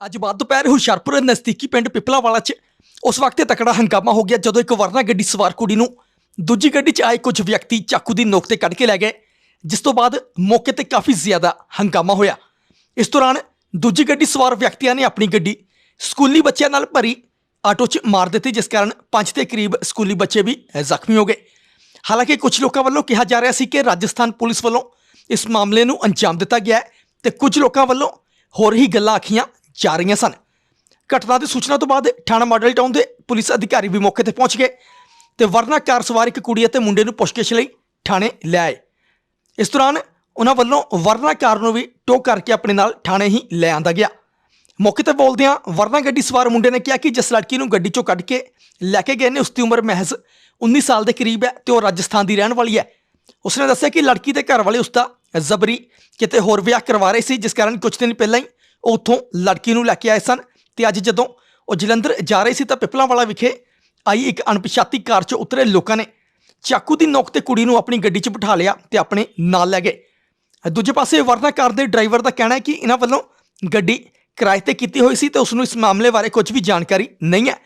ਅੱਜ ਬਾਅਦ ਦੁਪਹਿਰ ਹੁਸ਼ਿਆਰਪੁਰ ਦੇ ਨਜ਼ਦੀਕੀ ਪਿੰਡ ਪਿਪਲਾਵਾਲਾ 'ਚ। ਉਸ ਵਕਤ ਤਕੜਾ ਹੰਗਾਮਾ ਹੋ ਗਿਆ ਜਦੋਂ ਇੱਕ ਵਰਨਾ ਗੱਡੀ ਸਵਾਰ ਕੁੜੀ ਨੂੰ ਦੂਜੀ ਗੱਡੀ 'ਚ ਆਏ ਕੁਝ ਵਿਅਕਤੀ ਚਾਕੂ ਦੀ ਨੋਕ ਤੇ ਕੱਢ ਕੇ ਲੈ ਗਏ, ਜਿਸ ਤੋਂ ਬਾਅਦ ਮੌਕੇ ਤੇ ਕਾਫੀ ਜ਼ਿਆਦਾ ਹੰਗਾਮਾ ਹੋਇਆ। ਇਸ ਦੌਰਾਨ ਦੂਜੀ ਗੱਡੀ ਸਵਾਰ ਵਿਅਕਤੀਆਂ ਨੇ ਆਪਣੀ ਗੱਡੀ ਸਕੂਲੀ ਬੱਚਿਆਂ ਨਾਲ ਭਰੀ ਆਟੋ 'ਚ ਮਾਰ ਦਿੱਤੀ, ਜਿਸ ਕਾਰਨ ਪੰਜ ਦੇ ਕਰੀਬ ਸਕੂਲੀ ਬੱਚੇ ਵੀ ਜ਼ਖਮੀ ਹੋ ਗਏ। ਹਾਲਾਂਕਿ ਕੁਝ ਲੋਕਾਂ ਵੱਲੋਂ ਕਿਹਾ ਜਾ ਰਿਹਾ ਸੀ ਕਿ ਰਾਜਸਥਾਨ ਪੁਲਿਸ ਵੱਲੋਂ ਇਸ ਮਾਮਲੇ ਨੂੰ ਅੰਜਾਮ ਦਿੱਤਾ ਗਿਆ ਹੈ ਤੇ ਕੁਝ ਲੋਕਾਂ ਵੱਲੋਂ ਹੋਰ ਹੀ ਗੱਲਾਂ ਆਖੀਆਂ ਜਾ ਰਹੀਆਂ ਸਨ। ਘਟਨਾ ਦੀ ਸੂਚਨਾ ਤੋਂ ਬਾਅਦ ਥਾਣਾ ਮਾਡਲ ਟਾਊਨ ਦੇ ਪੁਲਿਸ ਅਧਿਕਾਰੀ ਵੀ ਮੌਕੇ ਤੇ ਪਹੁੰਚ ਗਏ ਤੇ ਵਰਨਾ ਕਾਰ ਸਵਾਰ ਇੱਕ ਕੁੜੀ ਅਤੇ ਮੁੰਡੇ ਨੂੰ ਪੁੱਛਗਿੱਛ ਲਈ ਥਾਣੇ ਲੈ ਆਏ। ਇਸ ਦੌਰਾਨ ਉਹਨਾਂ ਵੱਲੋਂ ਵਰਨਾ ਕਾਰ ਨੂੰ ਵੀ ਟੋ ਕਰਕੇ ਆਪਣੇ ਨਾਲ ਥਾਣੇ ਹੀ ਲੈ ਆਂਦਾ ਗਿਆ। ਮੌਕੇ ਤੇ ਬੋਲਦਿਆਂ ਵਰਨਾ ਗੱਡੀ ਸਵਾਰ ਮੁੰਡੇ ਨੇ ਕਿਹਾ ਕਿ ਜਿਸ ਲੜਕੀ ਨੂੰ ਗੱਡੀ ਚੋਂ ਕੱਢ ਕੇ ਲੈ ਕੇ ਗਏ ਨੇ, ਉਸ ਦੀ ਉਮਰ ਮਹਿਜ਼ 19 ਸਾਲ ਦੇ ਕਰੀਬ ਹੈ ਤੇ ਉਹ ਰਾਜਸਥਾਨ ਦੀ ਰਹਿਣ ਵਾਲੀ ਹੈ। ਉਸਨੇ ਦੱਸਿਆ ਕਿ ਲੜਕੀ ਦੇ ਘਰ ਵਾਲੇ ਉਸ ਦਾ ਜ਼ਬਰੀ ਕਿਤੇ ਹੋਰ ਵਿਆਹ ਕਰਵਾ ਰਹੇ ਸੀ, ਜਿਸ ਕਾਰਨ ਕੁਝ ਦਿਨ ਪਹਿਲਾਂ ਹੀ ਉੱਥੋਂ ਲੜਕੀ ਨੂੰ ਲੈ ਕੇ ਆਏ ਸਨ ਤੇ ਅੱਜ ਜਦੋਂ ਉਹ ਜਲੰਧਰ ਜਾ ਰਹੇ ਸੀ ਤਾਂ ਪਿਪਲਾਵਾਲਾ ਵਿਖੇ ਆਈ ਇੱਕ ਅਣਪਛਾਤੀ ਕਾਰ 'ਚ ਉਤਰੇ ਲੋਕਾਂ ਨੇ। ਚਾਕੂ ਦੀ ਨੋਕ ਤੇ ਕੁੜੀ ਨੂੰ ਆਪਣੀ ਗੱਡੀ 'ਚ ਬਿਠਾ ਲਿਆ ਤੇ ਆਪਣੇ ਨਾਲ ਲੈ ਗਏ। ਦੂਜੇ ਪਾਸੇ ਵਰਨਾ ਕਾਰ ਦੇ ਡਰਾਈਵਰ ਦਾ ਕਹਿਣਾ ਹੈ ਕਿ ਇਹਨਾਂ ਵੱਲੋਂ ਗੱਡੀ ਕਿਰਾਏ ਤੇ ਕੀਤੀ ਹੋਈ ਸੀ ਤੇ ਉਸ ਨੂੰ ਇਸ ਮਾਮਲੇ ਬਾਰੇ ਕੁਝ ਵੀ ਜਾਣਕਾਰੀ ਨਹੀਂ ਹੈ,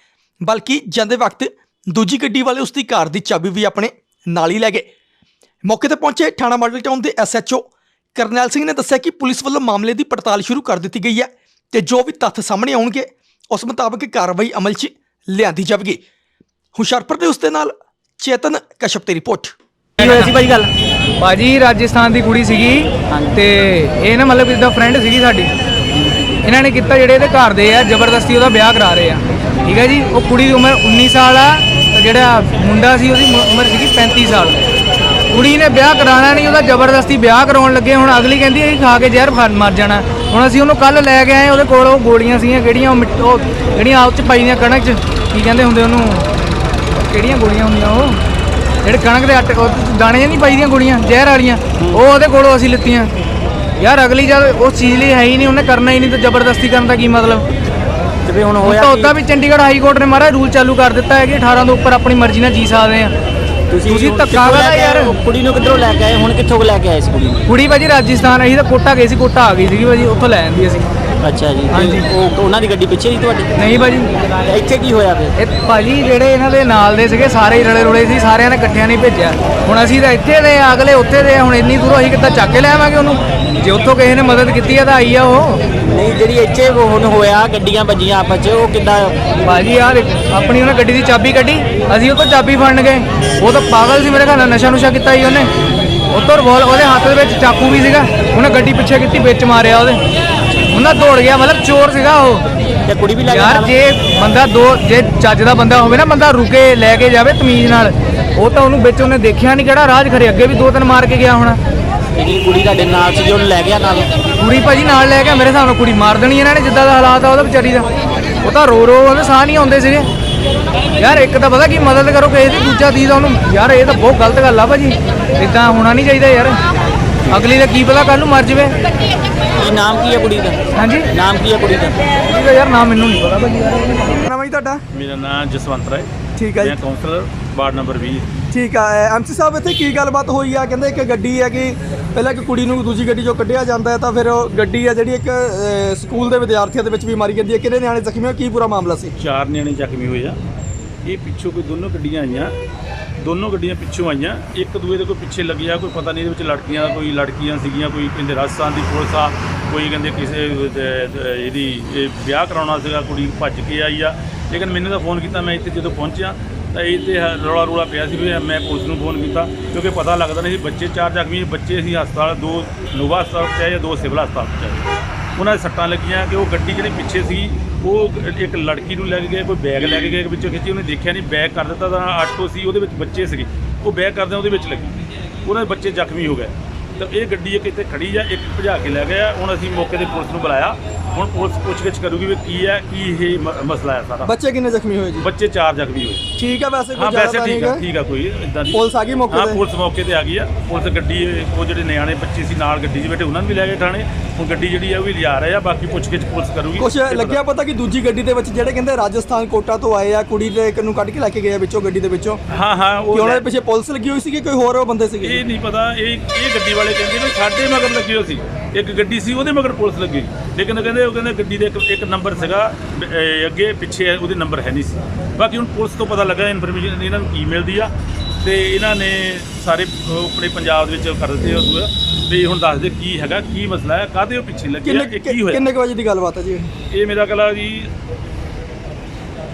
ਬਲਕਿ ਜਾਂਦੇ ਵਕਤ ਦੂਜੀ ਗੱਡੀ ਵਾਲੇ ਉਸ ਦੀ ਕਾਰ ਦੀ ਚਾਬੀ ਵੀ ਆਪਣੇ ਨਾਲ ਹੀ ਲੈ ਗਏ। ਮੌਕੇ ਤੇ ਪਹੁੰਚੇ ਥਾਣਾ ਮਾਡਲ ਟਾਊਨ ਦੇ ਐਸਐਚਓ ਕਰਨੈਲ ਸਿੰਘ ਨੇ ਦੱਸਿਆ ਕਿ ਪੁਲਿਸ ਵੱਲੋਂ ਮਾਮਲੇ ਦੀ ਪੜਤਾਲ ਸ਼ੁਰੂ ਕਰ ਦਿੱਤੀ ਗਈ ਹੈ ਤੇ ਜੋ ਵੀ ਤੱਥ ਸਾਹਮਣੇ ਆਉਣਗੇ ਉਸ ਮੁਤਾਬਕ ਕਾਰਵਾਈ ਅਮਲ 'ਚ ਲਿਆਂਦੀ ਜਾਵੇਗੀ। ਹੁਸ਼ਿਆਰਪੁਰ ਦੇ ਉਸ ਦੇ ਨਾਲ ਚੇਤਨ ਕਸ਼ਪ ਦੀ ਰਿਪੋਰਟ। ਕੀ ਹੋਇਆ ਸੀ ਭਾਈ ਗੱਲ? ਬਾਜੀ ਰਾਜਸਥਾਨ ਦੀ ਕੁੜੀ ਸੀਗੀ ਤੇ ਇਹ ਨਾ ਮਤਲਬ ਇਦਾਂ ਫਰੈਂਡ ਸੀਗੀ ਸਾਡੀ। ਇਹਨਾਂ ਨੇ ਕੀਤਾ ਜਿਹੜੇ ਇਹਦੇ ਘਰ ਦੇ ਆ ਜ਼ਬਰਦਸਤੀ ਉਹਦਾ ਵਿਆਹ ਕਰਾ ਰਹੇ ਆ। ਠੀਕ ਹੈ ਜੀ? ਉਹ ਕੁੜੀ ਦੀ ਉਮਰ 19 ਸਾਲ ਆ ਤੇ ਜਿਹੜਾ ਮੁੰਡਾ ਸੀ ਉਹਦੀ ਉਮਰ ਸੀਗੀ 35 ਸਾਲ। ਕੁੜੀ ਨੇ ਵਿਆਹ ਕਰਾਣਾ ਨਹੀਂ ਉਹਦਾ ਜ਼ਬਰਦਸਤੀ ਵਿਆਹ ਕਰਾਉਣ ਲੱਗੇ ਹੁਣ ਅਗਲੀ ਕਹਿੰਦੀ ਇਹ ਖਾ ਕੇ ਜ਼ਹਿਰ ਖਾ- ਮਰ ਜਾਣਾ। ਹੁਣ ਅਸੀਂ ਉਹਨੂੰ ਕੱਲ ਲੈ ਕੇ ਆਏ ਉਹਦੇ ਕੋਲ ਉਹ ਗੋਲੀਆਂ ਸੀਗੀਆਂ ਕਿਹੜੀਆਂ ਉਹ ਮਿੱਟ- ਉਹ ਜਿਹੜੀਆਂ ਆਪ ਚ ਪਾਈਆਂ ਕਣਕ ਚ ਕੀ ਕਹਿੰਦੇ ਹੁੰਦੇ ਉਹਨੂੰ? ਕਿਹੜੀਆਂ ਗੋਲੀਆਂ ਹੁੰਦੀਆਂ ਉਹ? ਜਿਹੜੇ ਕਣਕ ਦੇ ਆਟੇ ਉਹ ਦਾਣੇ ਨਹੀਂ ਪਾਈਦੀਆਂ ਗੋਲੀਆਂ ਜ਼ਹਿਰ ਵਾਲੀਆਂ ਉਹ ਉਹਦੇ ਕੋਲੋਂ ਅਸੀਂ ਲਿੱਤੀਆਂ। ਯਾਰ ਅਗਲੀ ਜਦ ਉਸ ਚੀਜ਼ ਲਈ ਹੈ ਹੀ ਨਹੀਂ ਉਹਨੇ ਕਰਨਾ ਹੀ ਨਹੀਂ ਤਾਂ ਜ਼ਬਰਦਸਤੀ ਕਰਨ ਦਾ ਕੀ ਮਤਲਬ? ਤੇ ਵੀ ਹੁਣ ਹੁਣ ਹੋਇਆ ਤਾਂ? ਉਦਾਂ ਵੀ ਚੰਡੀਗੜ੍ਹ ਹਾਈ ਕੋਰਟ ਨੇ ਮਾਰਾ ਰੂਲ ਚਾਲੂ ਕਰ ਦਿੱਤਾ ਹੈ ਕਿ 18 ਤੋਂ ਉੱਪਰ ਆਪਣੀ ਮਰਜ਼ੀ ਨਾਲ ਜੀ ਸਕਦੇ ਆ ਤੁਸੀਂ ਧੱਕਾ ਕਿੱਥੋਂ ਲੈ ਕਾਹਦਾ ਕੇ ਆਏ? ਯਾਰ? ਕੁੜੀ ਨੂੰ ਕਿੱਧਰੋਂ ਲੈ ਕੇ ਆਏ? ਹੁਣ ਕਿੱਥੋਂ ਲੈ ਕੇ ਆਏ ਇਸ ਕੁੜੀ ਨੂੰ? ਕੁੜੀ ਭਾਜੀ ਰਾਜਸਥਾਨ ਅਸੀਂ ਤਾਂ ਕੋਟਾ ਗਏ ਸੀ ਕੋਟਾ ਆ ਗਈ ਸੀਗੀ ਭਾਜੀ ਉੱਥੋਂ ਲੈ ਆਂਦੀ ਅਸੀਂ। ਅੱਛਾ ਜੀ ਹਾਂਜੀ। ਉਹ ਉਹਨਾਂ ਦੀ ਗੱਡੀ ਪਿੱਛੇ ਸੀ ਤੁਹਾਡੀ? ਨਹੀਂ ਭਾਜੀ। ਇੱਥੇ ਕੀ ਹੋਇਆ ਫਿਰ? ਇਹ ਭਾਜੀ ਜਿਹੜੇ ਇਹਨਾਂ ਦੇ ਨਾਲ ਦੇ ਸੀਗੇ ਸਾਰੇ ਹੀ ਰਲੇ ਰੁਲੇ ਸੀ ਸਾਰਿਆਂ ਨੇ ਇਕੱਠਿਆਂ ਨਹੀਂ ਭੇਜਿਆ। ਹੁਣ ਅਸੀਂ ਤਾਂ ਇੱਥੇ ਦੇ ਅਗਲੇ ਉੱਥੇ ਦੇ ਹੁਣ ਇੰਨੀ ਦੂਰੋਂ ਅਸੀਂ ਕਿੱਦਾਂ ਚੱਕ ਕੇ ਲੈ ਆਵਾਂਗੇ ਉਹਨੂੰ? ਜੇ ਉੱਥੋਂ ਕਿਸੇ ਨੇ ਮਦਦ ਕੀਤੀ ਆ ਤਾਂ ਆਈ ਆ ਉਹ। ਨਹੀਂ ਜਿਹੜੀ ਇੱਥੇ ਹੁਣ ਹੋਇਆ ਗੱਡੀਆਂ ਵੱਜੀਆਂ ਆਪਸ ਚ ਉਹ ਕਿੱਦਾਂ? ਭਾਜੀ ਆ ਦੇਖ ਆਪਣੀ ਉਹਨੇ ਗੱਡੀ ਦੀ ਚਾਬੀ ਕੱਢੀ ਅਸੀਂ ਉਹ ਤੋਂ ਚਾਬੀ ਫੜਨ ਗਏ। ਉਹ ਤਾਂ ਪਾਗਲ ਸੀ ਮੇਰੇ ਖਿਆਲ ਨਾਲ ਨਸ਼ਾ ਨੁਸ਼ਾ ਕੀਤਾ ਸੀ ਉਹਨੇ। ਉਹ ਤੋਂ ਰਿਵੋਲ ਉਹਦੇ ਹੱਥ ਦੇ ਵਿੱਚ ਚਾਕੂ ਵੀ ਸੀਗਾ। ਉਹਨੇ ਗੱਡੀ ਪਿੱਛੇ ਕੀਤੀ ਵਿੱਚ ਮਾਰਿਆ ਉਹਦੇ। ਉਹਨਾਂ ਦੌੜ ਗਿਆ ਮਤਲਬ ਚੋਰ ਸੀਗਾ ਉਹ। ਤੇ ਕੁੜੀ ਵੀ ਲੈ ਕੇ ਯਾਰ? ਜੇ ਬੰਦਾ ਦੋ ਜੇ ਚੱਜ ਦਾ ਬੰਦਾ ਹੋਵੇ ਨਾ ਬੰਦਾ ਰੁਕੇ ਲੈ ਕੇ ਜਾਵੇ ਤਮੀਜ਼ ਨਾਲ। ਉਹ ਤਾਂ ਉਹਨੂੰ ਵਿੱਚ ਉਹਨੇ ਦੇਖਿਆ ਨਹੀਂ ਕਿਹੜਾ ਰਾਜ ਖਰੇ ਅੱਗੇ ਵੀ ਦੋ ਤਿੰਨ ਮਾਰ ਕੇ ਗਿਆ ਹੋਣਾ। ਜਿਹੜੀ ਕੁੜੀ ਤੁਹਾਡੇ ਨਾਲ ਸੀ ਉਹਨੂੰ ਲੈ ਗਿਆ ਨਾਲ? ਕੁੜੀ ਭਾਜੀ ਨਾਲ ਲੈ ਕੇ ਮੇਰੇ ਹਿਸਾਬ ਨਾਲ ਕੁੜੀ ਮਾਰ ਦੇਣੀ ਇਹਨਾਂ ਨੇ ਜਿੱਦਾਂ ਦਾ ਹਾਲਾਤ ਆ ਉਹਦਾ ਵਿਚਾਰੀ ਦਾ। ਉਹ ਤਾਂ ਰੋ ਰੋ ਉਹਦੇ ਸਾਹ ਨਹੀਂ ਆਉਂਦੇ ਸੀਗੇ। ਯਾਰ ਇੱਕ ਤਾਂ ਪਤਾ ਕੀ ਮਦਦ ਕਰੋ ਕਿਸੇ ਦੀ ਦੂਜਾ ਦੀ ਤਾਂ ਉਹਨੂੰ। ਯਾਰ ਇਹ ਤਾਂ ਬਹੁਤ ਗਲਤ ਗੱਲ ਆ ਭਾਜੀ। ਇਦਾਂ ਹੋਣਾ ਨਹੀਂ ਚਾਹੀਦਾ ਯਾਰ। ਅਗਲੀ ਦਾ ਕੀ ਪਤਾ ਕੱਲ ਨੂੰ ਮਰ ਜਾਵੇ। ਕੀ ਨਾਮ ਕੀ ਹੈ ਕੁੜੀ ਦਾ? ਹਾਂਜੀ? ਨਾਮ ਕੀ ਹੈ ਕੁੜੀ ਦਾ? ਇਹਦਾ ਯਾਰ ਨਾਮ ਮੈਨੂੰ ਨਹੀਂ ਪਤਾ ਭਾਜੀ। ਯਾਰ ਨਾਮ ਹੈ ਤੁਹਾਡਾ? ਮੇਰਾ ਨਾਮ ਜਸਵੰਤ ਰਾਏ। ਠੀਕ ਹੈ ਮੈਂ ਜੀ ਕਾਉਂਸਲਰ ਵਾਰਡ ਨੰਬਰ 20 ਠੀਕ ਆ ਐਮਸੀ ਸਾਹਿਬ ਇੱਥੇ ਕੀ ਗੱਲਬਾਤ ਹੋਈ ਆ? ਕਹਿੰਦੇ ਇੱਕ ਗੱਡੀ ਹੈ ਕਿ ਪਹਿਲਾਂ ਇੱਕ ਕੁੜੀ ਨੂੰ ਦੂਜੀ ਗੱਡੀ ਚੋਂ ਕੱਢਿਆ ਜਾਂਦਾ ਹੈ ਤਾਂ ਫਿਰ ਉਹ ਗੱਡੀ ਆ ਜਿਹੜੀ ਇੱਕ ਅਹ, ਸਕੂਲ ਦੇ ਵਿਦਿਆਰਥੀਆਂ ਦੇ ਵਿੱਚ ਵੀ ਮਾਰੀ ਜਾਂਦੀ ਹੈ। ਕਿਹਦੇ ਨਿਆਣੇ ਜ਼ਖਮੀ ਹੋਏ? ਕੀ ਪੂਰਾ ਮਾਮਲਾ ਸੀ? ਚਾਰ ਨਿਆਣੇ ਜ਼ਖਮੀ ਹੋਏ ਆ। ਇਹ ਪਿੱਛੋਂ ਕੋਈ ਦੋਨੋਂ ਗੱਡੀਆਂ ਆਈਆਂ। ਦੋਨੋਂ ਗੱਡੀਆਂ ਪਿੱਛੋਂ ਆਈਆਂ। ਇੱਕ ਦੂਏ ਦੇ ਕੋਈ ਪਿੱਛੇ ਲੱਗਿਆ ਕੋਈ ਪਤਾ ਨਹੀਂ ਇਹਦੇ ਵਿੱਚ ਲੜਕੀਆਂ ਕੋਈ ਲੜਕੀਆਂ ਸੀਗੀਆਂ ਕੋਈ ਕਹਿੰਦੇ ਰਾਜਸਥਾਨ ਦੀ ਪੁਲਿਸ ਆ ਕੋਈ ਕਹਿੰਦੇ ਕਿਸੇ ਅਹ, ਅਹ, ਇਹਦੀ ਇਹ ਵਿਆਹ ਕਰਾਉਣਾ ਸੀਗਾ ਕੁੜੀ ਭੱਜ ਕੇ ਆਈ ਆ। ਲੇਕਿਨ ਮੈਨੂੰ ਤਾਂ ਫੋਨ ਕੀਤਾ ਮੈਂ ਇੱਥੇ ਜਦੋਂ ਪਹੁੰਚਿਆ ਤਾਂ ਇਹ ਤੇ ਰੌਲਾ ਰੌਲਾ ਪਿਆ ਸੀ ਵੀ ਮੈਂ ਪੁਲਿਸ ਨੂੰ ਫੋਨ ਕੀਤਾ, ਕਿਉਂਕਿ ਪਤਾ ਲੱਗਦਾ ਨਹੀਂ ਸੀ ਬੱਚੇ ਚਾਰ ਜ਼ਖਮੀ ਬੱਚੇ ਸੀ ਹਸਪਤਾਲ, ਦੋ ਨੋਵਾ ਹਸਪਤਾਲ ਪਹੁੰਚਾਏ ਜਾਂ ਦੋ ਸਿਵਲ ਹਸਪਤਾਲ ਪਹੁੰਚਾਏ। ਉਹਨਾਂ ਦੇ ਸੱਟਾਂ ਲੱਗੀਆਂ ਕਿ ਉਹ ਗੱਡੀ ਜਿਹੜੀ ਪਿੱਛੇ ਸੀ, ਉਹ ਇੱਕ ਲੜਕੀ ਨੂੰ ਲੈ ਕੇ ਗਏ, ਕੋਈ ਬੈਗ ਲੈ ਕੇ ਗਏ ਵਿੱਚੋਂ ਖਿੱਚੀ, ਉਹਨੇ ਦੇਖਿਆ ਨਹੀਂ, ਬੈਗ ਕਰ ਦਿੱਤਾ ਤਾਂ ਆਟੋ ਸੀ, ਉਹਦੇ ਵਿੱਚ ਬੱਚੇ ਸੀਗੇ। ਉਹ ਬੈਗ ਕਰਦੇ ਉਹਦੇ ਵਿੱਚ ਲੱਗੀ। ਉਹਨਾਂ ਦੇ ਬੱਚੇ ਜ਼ਖਮੀ ਹੋ ਗਏ। ਤਾਂ ਇਹ ਗੱਡੀ ਇੱਕ ਇੱਥੇ ਖੜੀ ਆ ਇੱਕ ਭਜਾ ਕੇ ਲੈ ਗਿਆ ਹੁਣ ਅਸੀਂ ਮੌਕੇ ਤੇ ਪੁਲਿਸ ਨੂੰ ਬੁਲਾਇਆ। ਹੁਣ ਪੁਲਿਸ ਪੁੱਛਗਿੱਛ ਕਰੂਗੀ ਵੀ ਕੀ ਹੈ ਕੀ ਇਹ ਮ- ਮਸਲਾ ਹੈ ਸਾਰਾ। ਬੱਚੇ ਕਿੰਨੇ ਜ਼ਖਮੀ ਹੋਏ ਜੀ? ਬੱਚੇ ਚਾਰ ਜ਼ਖਮੀ ਹੋਏ। ਠੀਕ ਆ ਵੈਸੇ ਕੋਈ ਹਾਂ ਜ਼ਿਆਦਾ ਵੈਸੇ ਠੀਕ ਨਹੀਂ ਆ ਠੀਕ ਆ ਕੋਈ ਇਦਾਂ ਦੀ ਪੁਲਿਸ ਆ ਗਈ ਮੌਕੇ ਹਾਂ ਤੇ? ਪੁਲਿਸ ਮੌਕੇ ਤੇ ਆ ਗਈ ਆ। ਪੁਲਿਸ ਗੱਡੀ ਉਹ ਜਿਹੜੇ ਨਿਆਣੇ ਬੱਚੇ ਸੀ ਨਾਲ ਗੱਡੀ 'ਚ ਬੈਠੇ ਉਹਨਾਂ ਨੂੰ ਵੀ ਲੈ ਗਏ ਥਾਣੇ। ਹੁਣ ਗੱਡੀ ਜਿਹੜੀ ਆ ਉਹ ਵੀ ਲਿਜਾ ਰਹੇ ਆ। ਬਾਕੀ ਪੁੱਛਗਿੱਛ ਪੁਲਿਸ ਕਰੂਗੀ। ਕੁਛ ਪਤਾ- ਲੱਗਿਆ ਪਤਾ ਕਿ ਦੂਜੀ ਗੱਡੀ ਦੇ ਵਿੱਚ ਜਿਹੜੇ ਕਹਿੰਦੇ ਰਾਜਸਥਾਨ ਕੋਟਾ ਤੋਂ ਆਏ ਆ ਕੁੜੀ ਦੇ ਇੱਕ ਨੂੰ ਕੱਢ ਕੇ ਲੈ ਕੇ ਗਏ ਆ ਵਿੱਚੋਂ ਗੱਡੀ ਦੇ ਵਿੱਚੋਂ। ਹਾਂ ਹਾਂ ਉਹ ਉਹਨਾਂ ਦੇ ਪਿੱਛੇ ਪੁਲਿਸ ਲੱਗੀ ਹੋਈ ਸੀ ਕਿ ਕੋਈ ਹੋਰ ਬੰਦੇ ਸੀਗੇ? ਇਹ ਨਹੀਂ ਪਤਾ ਇਹ ਇਹ ਗੱਡੀ ਵਾਲੇ ਕਹਿੰਦੇ ਨੇ ਸਾਡੇ ਮਗਰ ਲੱਗੀ ਹੋਈ ਸੀ। ਇੱਕ ਗੱਡੀ ਸੀ ਉਹਦੇ ਮਗਰ ਪੁਲਿਸ ਲੱਗੀ। ਲੇਕਿਨ ਕਹਿੰਦੇ ਉਹ ਕਹਿੰਦੇ ਗੱਡੀ ਦੇ ਇੱਕ ਇੱਕ ਨੰਬਰ ਸੀਗਾ ਅਹ ਅੱਗੇ ਪਿੱਛੇ ਉਹਦੇ ਨੰਬਰ ਹੈ ਨਹੀਂ ਸੀ। ਬਾਕੀ ਹੁਣ ਪੁਲਿਸ ਤੋਂ ਪਤਾ ਲੱਗਾ ਇਨਫੋਰਮੇਸ਼ਨ ਇਹਨਾਂ ਨੂੰ ਕੀ ਮਿਲਦੀ ਆ ਤੇ ਇਹਨਾਂ ਨੇ ਸਾਰੇ ਆਪਣੇ ਪੰਜਾਬ ਦੇ ਵਿੱਚ ਕਰ ਦਿੱਤੇ ਉਹ ਵੀ ਹੁਣ ਦੱਸ ਦੇ ਕੀ ਹੈਗਾ ਕੀ ਮਸਲਾ ਹੈ ਕਾਹਦੇ ਉਹ ਪਿੱਛੇ ਲੱਗੇ ਆ ਇਹ ਕੀ ਹੋਇਆ? ਕਿੰਨੇ ਕੁ ਵਜੇ ਦੀ ਗੱਲਬਾਤ ਹੈ ਜੀ ਇਹ? ਮੇਰਾ ਕਲਾ ਜੀ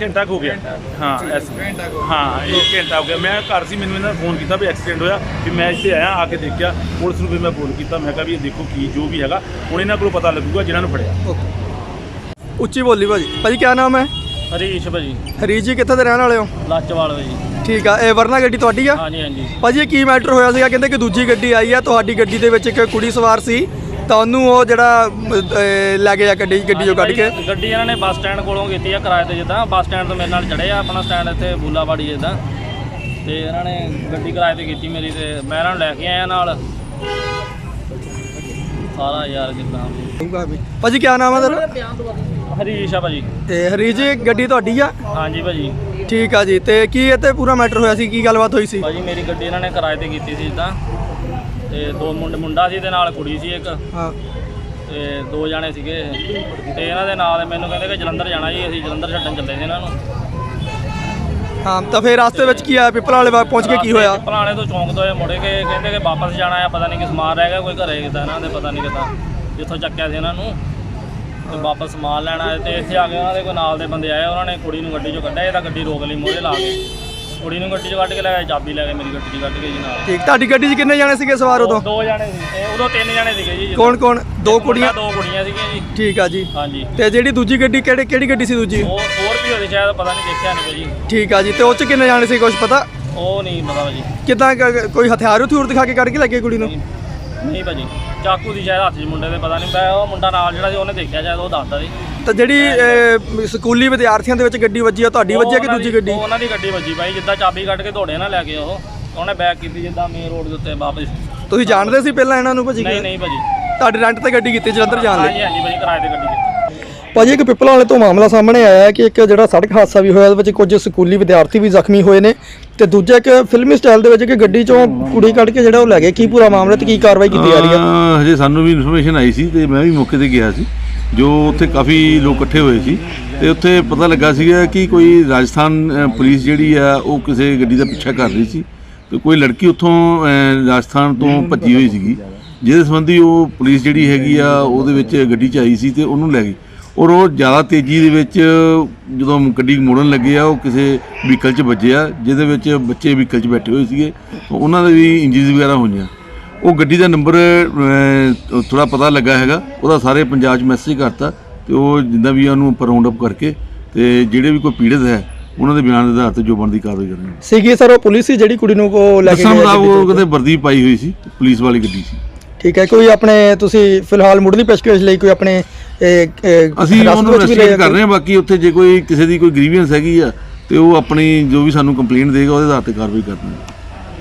ਘੰਟਾ ਕੁ ਹੋ ਗਿਆ। ਹਾਂ ਐਸ ਹਾਂ ਇਹ ਘੰਟਾ ਹੋ ਗਿਆ। ਮੈਂ ਘਰ ਸੀ ਮੈਨੂੰ ਇਹਨਾਂ ਨੇ ਫੋਨ ਕੀਤਾ ਵੀ ਐਕਸੀਡੈਂਟ ਹੋਇਆ ਵੀ ਮੈਂ ਇੱਥੇ ਆਇਆ ਆ ਕੇ ਦੇਖਿਆ। ਪੁਲਿਸ ਨੂੰ ਵੀ ਮੈਂ ਫੋਨ ਕੀਤਾ। ਮੈਂ ਕਿਹਾ ਵੀ ਇਹ ਦੇਖੋ ਕੀ ਜੋ ਵੀ ਹੈਗਾ। ਹੁਣ ਇਹਨਾਂ ਕੋਲੋਂ ਪਤਾ ਲੱਗੂਗਾ ਜਿਨ੍ਹਾਂ ਨੂੰ ਫੜਿਆ। ਉੱਚੀ ਬੋਲੀ ਭਾਜੀ। ਭਾਜੀ ਕੀ ਨਾਮ ਹੈ? ਹਰੀਸ਼ ਭਾਜੀ। ਹਰੀਸ਼ ਜੀ ਕਿੱਥੇ ਦੇ ਰਹਿਣ ਵਾਲੇ ਹੋ? ਲਾਚਵਾਲ ਭਾਜੀ। ਠੀਕ ਆ। ਇਹ ਵਰਨਾ ਗੱਡੀ ਤੁਹਾਡੀ ਆ? ਹਾਂਜੀ ਹਾਂਜੀ। ਭਾਜੀ ਇਹ ਕੀ ਮੈਟਰ ਹੋਇਆ ਸੀਗਾ? ਕਹਿੰਦੇ ਕਿ ਦੂਜੀ ਗੱਡੀ ਆਈ ਆ ਤੁਹਾਡੀ ਗੱਡੀ ਦੇ ਵਿੱਚ ਇੱਕ ਕੁੜੀ ਸਵਾਰ ਸੀ। ਤਾਂ ਉਹਨੂੰ ਉਹ ਜਿਹੜਾ ਅਹ, ਲੈ ਗਿਆ ਗੱਡੀ ਗੱਡੀ ਜੋ ਕੱਢ ਕੇ? ਗੱਡੀ- ਇਹਨਾਂ ਨੇ ਬੱਸ ਸਟੈਂਡ ਕੋਲੋਂ ਕੀਤੀ ਆ ਕਿਰਾਏ ਤੇ ਜਿੱਦਾਂ। ਬੱਸ ਸਟੈਂਡ ਤੋਂ ਮੇਰੇ ਨਾਲ ਚੜੇ ਆ ਆਪਣਾ ਸਟੈਂਡ ਇੱਥੇ ਬੂਲਾਵਾੜੀ ਜਿੱਦਾਂ। ਤੇ ਇਹਨਾਂ ਨੇ ਗੱਡੀ ਕਿਰਾਏ ਤੇ ਕੀਤੀ ਮੇਰੀ ਤੇ ਮੈਂ ਇਹਨਾਂ ਨੂੰ ਲੈ ਕੇ ਆਇਆ ਨਾਲ। ਸਾਰਾ ਯਾਰ ਜਿੱਦਾਂ ਭਾਜੀ ਕੀ ਨਾਮ ਹੈ ਤੇਰਾ? ਹਰੀਸ਼ ਆ ਭਾਜੀ। ਤੇ ਹਰੀਸ਼ ਜੀ ਗੱਡੀ ਤੁਹਾਡੀ ਆ? ਹਾਂਜੀ ਭਾਜੀ। ਠੀਕ ਆ ਜੀ ਤੇ ਕੀ ਤੇ ਪੂਰਾ ਮੈਟਰ ਹੋਇਆ ਸੀ? ਕੀ ਗੱਲਬਾਤ ਹੋਈ ਸੀ? ਭਾਜੀ ਮੇਰੀ ਗੱਡੀ ਇਹਨਾਂ ਨੇ ਕਿਰਾਏ ਤੇ ਕੀਤੀ ਸੀ ਜਿੱਦਾਂ। ਤੇ ਦੋ ਮੁੰਡੇ ਮੁੰਡਾ ਸੀ ਤੇ ਨਾਲ ਕੁੜੀ ਸੀ ਇੱਕ। ਹਾਂ। ਤੇ ਦੋ ਜਾਣੇ ਸੀਗੇ ਇਹ। ਤੇ ਇਹਨਾਂ ਦੇ ਨਾਲ ਮੈਨੂੰ ਕਹਿੰਦੇ ਕਿ ਜਲੰਧਰ ਜਾਣਾ ਜੀ ਅਸੀਂ ਜਲੰਧਰ ਛੱਡਣ ਚੱਲੇ ਸੀ ਇਹਨਾਂ ਨੂੰ। ਹਾਂ ਤਾਂ ਫਿਰ ਰਸਤੇ ਵਿੱਚ ਕੀ ਆਇਆ ਪਿੱਪਲ ਵਾਲੇ ਪਹੁੰਚ ਕੇ ਕੀ ਹੋਇਆ? ਪੁਰਾਣੇ ਤੋਂ ਚੌਂਕ ਤੋਂ ਇਹ ਮੁੜੇ ਕੇ ਕਹਿੰਦੇ ਕਿ ਵਾਪਸ ਜਾਣਾ ਆ ਪਤਾ ਨਹੀਂ ਕਿ ਸਮਾਨ ਰਹਿ ਗਿਆ ਕੋਈ ਘਰੇ ਕਿਦਾਂ ਇਹਨਾਂ ਦੇ ਪਤਾ ਨਹੀਂ ਕਿਦਾਂ। ਜਿੱਥੋਂ ਚੱਕਿਆ ਸੀ ਇਹਨਾਂ ਨੂੰ। ਤੇ ਵਾਪਸ ਸਮਾਨ ਲੈਣਾ ਤੇ ਇੱਥੇ ਆ ਕੇ ਉਹਨਾਂ ਦੇ ਕੋਈ ਨਾਲ ਦੇ ਬੰਦੇ ਆਏ ਉਹਨਾਂ ਨੇ ਕੁੜੀ ਨੂੰ ਗੱਡੀ ਚੋਂ ਕੱਢਿਆ ਇਹ ਤਾਂ ਗੱਡੀ ਰੋਕ ਲਈ ਮੋੜੇ ਲਾ ਕੇ। ਕੁੜੀ ਨੂੰ ਗੱਡੀ 'ਚ ਕੱਢ ਕੇ ਲੈ ਗਏ ਚਾਬੀ ਲੈ ਕੇ ਮੇਰੀ ਗੱਡੀ 'ਚ ਕੱਢ ਕੇ ਜੀ ਨਾਲ। ਠੀਕ ਤੁਹਾਡੀ ਗੱਡੀ 'ਚ ਕਿੰਨੇ ਜਾਣੇ ਸੀਗੇ ਸਵਾਰ ਉਦੋਂ? ਦੋ ਜਾਣੇ ਸੀ। ਇਹ ਉਦੋਂ ਤਿੰਨ ਜਾਣੇ ਸੀਗੇ ਜੀ ਕੌਣ ਕੌਣ? ਦੋ ਕੁੜੀਆਂ? ਦੋ ਕੁੜੀਆਂ ਸੀਗੀਆਂ ਜੀ। ਠੀਕ ਆ ਜੀ। ਹਾਂਜੀ। ਤੇ ਜਿਹੜੀ ਦੂਜੀ ਗੱਡੀ ਕਿਹੜੀ ਕਿਹੜੀ ਗੱਡੀ ਸੀ ਦੂਜੀ? ਉਹ ਹੋਰ ਵੀ ਹੋਦੇ ਸ਼ਾਇਦ ਪਤਾ ਨਹੀਂ ਦੇਖਿਆ ਨਹੀਂ ਜੀ। ਠੀਕ ਆ ਜੀ ਤੇ ਉਹ 'ਚ ਕਿੰਨੇ ਜਾਣੇ ਸੀ ਕੁਝ ਪਤਾ? ਉਹ ਨਹੀਂ ਪਤਾ ਭਾਜੀ। ਕਿਦਾਂ ਕੋਈ ਹਥਿਆਰ ਹਥਿਆਰ ਦਿਖਾ ਕੇ ਕੱਢ ਕੇ ਲੱਗੇ ਕੁੜੀ ਨੂੰ? ਨਹੀਂ ਭਾਜੀ। ਚਾਕੂ ਦੀ ਸ਼ਾਇਦ ਹੱਥ 'ਚ ਮੁੰਡੇ ਦੇ ਪਤਾ ਨਹੀਂ ਪਿਆ ਉਹ ਮੁੰਡਾ ਨਾਲ ਜਿਹੜਾ ਸੀ ਉਹਨੇ ਦੇਖਿਆ ਸ਼ਾਇਦ ਉਹ ਦੱਸਦਾ ਸੀ। ਤਾਂ ਜਿਹੜੀ ਅਹ, ਸਕੂਲੀ ਵਿਦਿਆਰਥੀਆਂ ਦੇ ਵਿੱਚ ਗੱਡੀ ਵੱਜੀ ਆ ਤੁਹਾਡੀ ਵੱਜੀ ਆ ਕਿ ਦੂਜੀ ਦੀ- ਗੱਡੀ? ਉਹ ਉਹਨਾਂ ਦੀ ਗੱਡੀ ਵੱਜੀ ਭਾਈ ਜਿੱਦਾਂ ਚਾਬੀ ਕੱਢ ਕੇ ਦੌੜੇ ਨਾ ਲੈ ਕੇ ਉਹ ਉਹਨੇ ਬੈਕ ਕੀਤੀ ਜਿੱਦਾਂ ਮੇਨ ਰੋਡ ਦੇ ਉੱਤੇ ਵਾਪਸ। ਤੁਸੀਂ ਜਾਣਦੇ ਸੀ ਪਹਿਲਾਂ ਇਹਨਾਂ ਨੂੰ ਭਾਜੀ ਨਹੀਂ ਨਹੀਂ ਭਾਜੀ। ਤੁਹਾਡੇ ਰੈਂਟ ਤੇ ਗੱਡੀ ਕੀਤੀ ਜਲੰਧਰ ਜਾਣ ਲਈ? ਹਾਂਜੀ ਹਾਂਜੀ ਭਾਜੀ ਕਿਰਾਏ ਤੇ ਗੱਡੀ ਕੀਤੀ। ਭਾਜੀ ਇੱਕ ਪਿੱਪਲਾਂ ਵਾਲੇ ਤੋਂ ਮਾਮਲਾ ਸਾਹਮਣੇ ਆਇਆ ਹੈ ਕਿ ਇੱਕ ਜਿਹੜਾ ਸੜਕ ਹਾਦਸਾ ਵੀ ਹੋਇਆ ਉਹਦੇ ਵਿੱਚ ਕੁਝ ਸਕੂਲੀ ਵਿਦਿਆਰਥੀ ਵੀ ਜ਼ਖਮੀ ਹੋਏ ਨੇ ਤੇ ਦੂਜਾ ਇੱਕ ਫਿਲਮੀ ਸਟਾਈਲ ਦੇ ਵਿੱਚ ਕਿ ਗੱਡੀ ਚੋਂ ਕੁੜੀ ਕੱਢ ਕੇ ਜਿਹੜਾ ਉਹ ਲੈ ਗਏ। ਕੀ ਪੂਰਾ ਮਾਮਲਾ ਤੇ ਕੀ ਕਾਰਵਾਈ ਕੀਤੀ ਜਾ ਰਹੀ ਹੈ? ਅਹ ਹਜੇ ਸਾਨੂੰ ਵੀ ਇਨਫੋਰਮੇਸ਼ਨ ਆਈ ਸੀ ਤੇ ਮੈਂ ਵੀ ਮੌਕੇ ਤੇ ਗਿਆ ਸੀ ਜੋ ਉੱਥੇ ਕਾਫੀ ਲੋਕ ਇਕੱਠੇ ਹੋਏ ਸੀ ਤੇ ਉੱਥੇ ਪਤਾ ਲੱਗਾ ਸੀਗਾ ਕਿ ਕੋਈ ਰਾਜਸਥਾਨ ਅਹ, ਪੁਲਿਸ ਜਿਹੜੀ ਆ ਉਹ ਕਿਸੇ ਗੱਡੀ ਦਾ ਪਿੱਛਾ ਕਰ ਰਹੀ ਸੀ ਤੇ ਕੋਈ ਲੜਕੀ ਉੱਥੋਂ ਅਹ, ਰਾਜਸਥਾਨ ਤੋਂ ਭੱਜੀ ਹੋਈ ਸੀਗੀ ਜਿਹਦੇ ਸੰਬੰਧੀ ਉਹ ਪੁਲਿਸ ਜਿਹੜੀ ਹੈਗੀ ਆ ਉਹਦੇ ਵਿੱਚ ਗੱਡੀ 'ਚ ਆਈ ਸੀ ਤੇ ਉਹਨੂੰ ਲੈ ਗਈ। ਔਰ ਉਹ ਜ਼ਿਆਦਾ ਤੇਜ਼ੀ ਦੇ ਵਿੱਚ ਜਦੋਂ ਗੱਡੀ ਮੋੜਨ ਲੱਗੇ ਆ ਉਹ ਕਿਸੇ ਵਹੀਕਲ 'ਚ ਵੱਜਿਆ ਜਿਹਦੇ ਵਿੱਚ ਬੱਚੇ ਵਹੀਕਲ 'ਚ ਬੈਠੇ ਹੋਏ ਸੀਗੇ ਉਹਨਾਂ ਦੇ ਵੀ ਇੰਜਰੀਜ਼ ਵਗੈਰਾ ਹੋਈਆਂ। ਉਹ ਗੱਡੀ ਦਾ ਨੰਬਰ ਥੋੜਾ ਪਤਾ ਲੱਗਾ ਹੈਗਾ ਉਹਦਾ ਸਾਰੇ ਪੰਜਾਬ 'ਚ ਮੈਸੇਜ ਕਰਤਾ ਤੇ ਉਹ ਜਿੱਦਾਂ ਵੀ ਉਹਨੂੰ ਰਾਉਂਡ ਅਪ ਕਰਕੇ ਤੇ ਜਿਹੜੇ ਵੀ ਕੋਈ ਪੀੜਤ ਹੈ ਉਹਨਾਂ ਦੇ ਬਿਆਨ ਦੇ ਆਧਾਰ ਤੇ ਜੋ ਬਣਦੀ ਕਾਰਵਾਈ ਕਰਾਂਗੇ ਸੀਗੀ ਸਰ ਉਹ ਪੁਲਿਸ ਸੀ ਜਿਹੜੀ ਕੁੜੀ ਨੂੰ ਕੋ ਲੈ ਕੇ ਮੁਤਾਬਕ ਗੱਡੀ ਉਹ? ਕਹਿੰਦੇ ਵਰਦੀ ਪਾਈ ਹੋਈ ਸੀ ਪੁਲਿਸ ਵਾਲੀ ਗੱਡੀ ਸੀ। ਠੀਕ ਹੈ ਕੋਈ ਆਪਣੇ ਤੁਸੀਂ ਫਿਲਹਾਲ ਮੁੱਢਲੀ ਪੇਸ਼ਕਸ਼ ਲਈ ਕੋਈ ਆਪਣੇ ਅਸੀਂ ਉਹਨੂੰ ਇਨਵੈਸਟੀਗੇਟ ਕਰ ਰਹੇ ਹਾਂ ਬਾਕੀ ਉੱਥੇ ਜੇ ਕੋਈ ਕਿਸੇ ਦੀ ਕੋਈ ਗ੍ਰੀਵੈਂਸ ਹੈਗੀ ਆ ਤੇ ਉਹ ਆਪਣੀ ਜੋ ਵੀ ਸਾਨੂੰ ਕੰਪਲੇਂਟ ਦੇਗਾ ਉਹਦੇ ਆਧਾਰ ਤੇ ਕਾਰਵਾਈ ਕਰਦੇ ਹਾਂ।